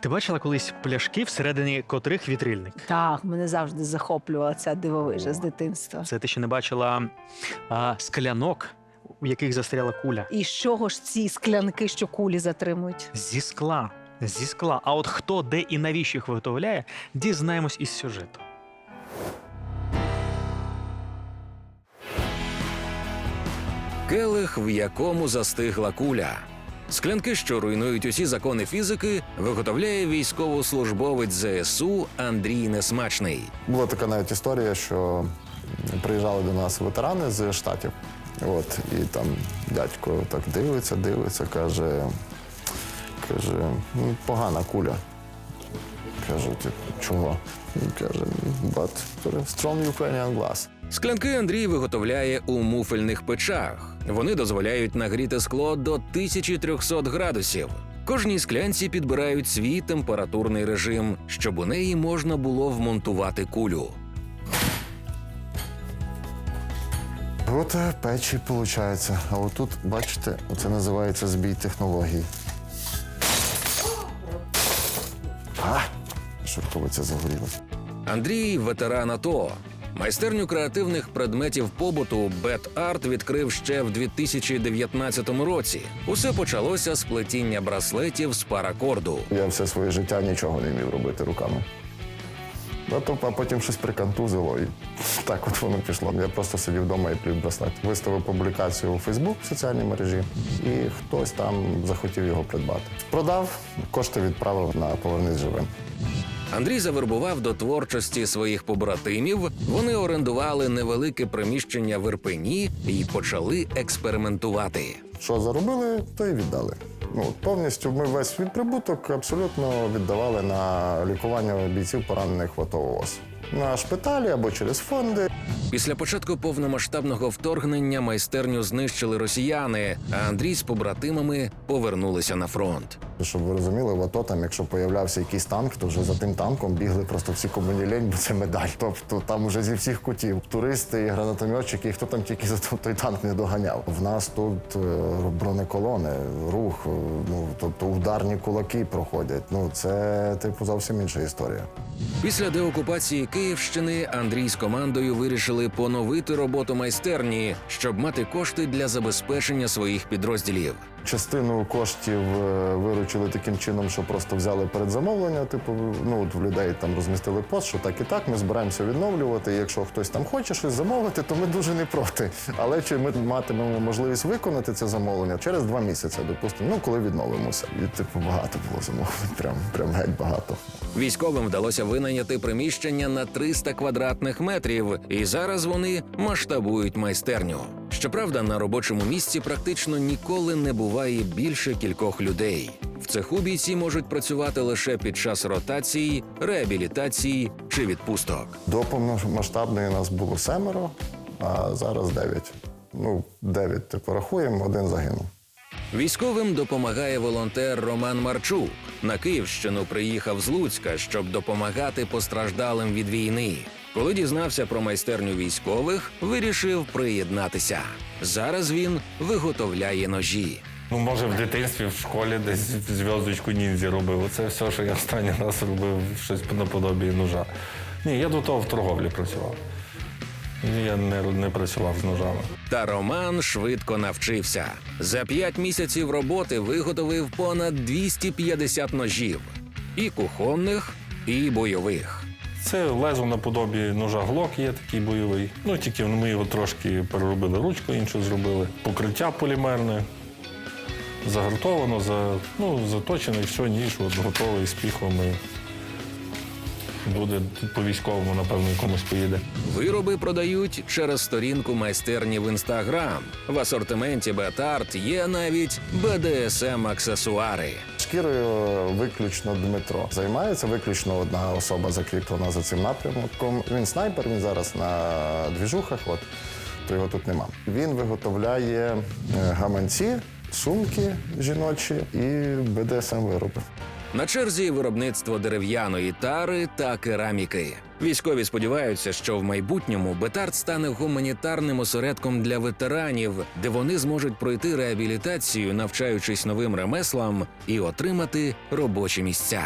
Ти бачила колись пляшки, всередині котрих вітрильник? Так, мене завжди захоплювала ця дивовижа з дитинства. Це ти ще не бачила а, склянок, у яких застряла куля. І з чого ж ці склянки, що кулі затримують? Зі скла. Зі скла. А от хто, де і навіщо їх виготовляє, дізнаємось із сюжету. Келих, в якому застигла куля. Склянки, що руйнують усі закони фізики, виготовляє військовослужбовець ЗСУ Андрій Несмачний. Була така навіть історія, що приїжджали до нас ветерани з штатів. От, і там дядько так дивиться, дивиться, каже, каже, ну, погана куля. Каже, чого? Він каже, but strong Ukrainian glass. Склянки Андрій виготовляє у муфельних печах. Вони дозволяють нагріти скло до 1300 градусів. Кожній склянці підбирають свій температурний режим, щоб у неї можна було вмонтувати кулю. От е, печі виходить. А отут, бачите, це називається збій технологій. А! Шовковиця загорілася. Андрій ветеран АТО. Майстерню креативних предметів побуту Бет Арт відкрив ще в 2019 році. Усе почалося з плетіння браслетів з паракорду. Я все своє життя нічого не вмів робити руками. А то а потім щось прикантузило і так от воно пішло. Я просто сидів вдома і плів браслет. Виставив публікацію у Фейсбук в соціальній мережі, і хтось там захотів його придбати. Продав, кошти відправив на повернись живим. Андрій завербував до творчості своїх побратимів. Вони орендували невелике приміщення в Ірпені і почали експериментувати. Що заробили, то і віддали. Ну, повністю ми весь свій прибуток абсолютно віддавали на лікування бійців поранених в АТО ООС. На шпиталі або через фонди. Після початку повномасштабного вторгнення майстерню знищили росіяни, а Андрій з побратимами повернулися на фронт. Щоб ви розуміли, в АТО там, якщо появлявся якийсь танк, то вже за тим танком бігли просто всі кому лень, бо це медаль. Тобто там уже зі всіх кутів туристи і гранатометчики, і хто там тільки за той- той танк не доганяв. В нас тут е, бронеколони, рух, е, ну тобто ударні кулаки проходять. Ну це типу зовсім інша історія. Після деокупації Київщини Андрій з командою вирішили поновити роботу майстерні, щоб мати кошти для забезпечення своїх підрозділів. Частину коштів е, виручили таким чином, що просто взяли передзамовлення. Типу, ну от в людей там розмістили пост, що так і так, ми збираємося відновлювати. Якщо хтось там хоче щось замовити, то ми дуже не проти. Але чи ми матимемо можливість виконати це замовлення через два місяці, допустимо, ну коли відновимося. І типу багато було замовлень, прям прям геть багато. Військовим вдалося винайняти приміщення на 300 квадратних метрів, і зараз вони масштабують майстерню. Щоправда, на робочому місці практично ніколи не буває більше кількох людей. В цеху бійці можуть працювати лише під час ротації, реабілітації чи відпусток. До повномасштабної нас було семеро, а зараз дев'ять. Ну, дев'ять ти порахуємо, один загинув. Військовим допомагає волонтер Роман Марчук. На Київщину приїхав з Луцька, щоб допомагати постраждалим від війни. Коли дізнався про майстерню військових, вирішив приєднатися. Зараз він виготовляє ножі. Ну, може, в дитинстві, в школі десь зв'язочку ніндзі робив. Це все, що я останній раз робив, щось наподобі ножа. Ні, я до того в торговлі працював. Я не, не працював з ножами. Та Роман швидко навчився. За п'ять місяців роботи виготовив понад 250 ножів і кухонних, і бойових. Це лезо наподобі ножа глок є такий бойовий. Ну, тільки ми його трошки переробили, ручку іншу зробили. Покриття полімерне, загартовано, за, ну, заточений, все, ніж от, готовий з піхвами. Буде по військовому, напевно, комусь поїде. Вироби продають через сторінку майстерні в інстаграм. В асортименті Бетарт є навіть БДСМ аксесуари. Шкірою виключно Дмитро займається. Виключно одна особа закріплена за цим напрямком. Він снайпер, він зараз на двіжухах, от, то його тут нема. Він виготовляє е, гаманці, сумки жіночі і БДСМ вироби. На черзі виробництво дерев'яної тари та кераміки. Військові сподіваються, що в майбутньому Бетард стане гуманітарним осередком для ветеранів, де вони зможуть пройти реабілітацію, навчаючись новим ремеслам і отримати робочі місця.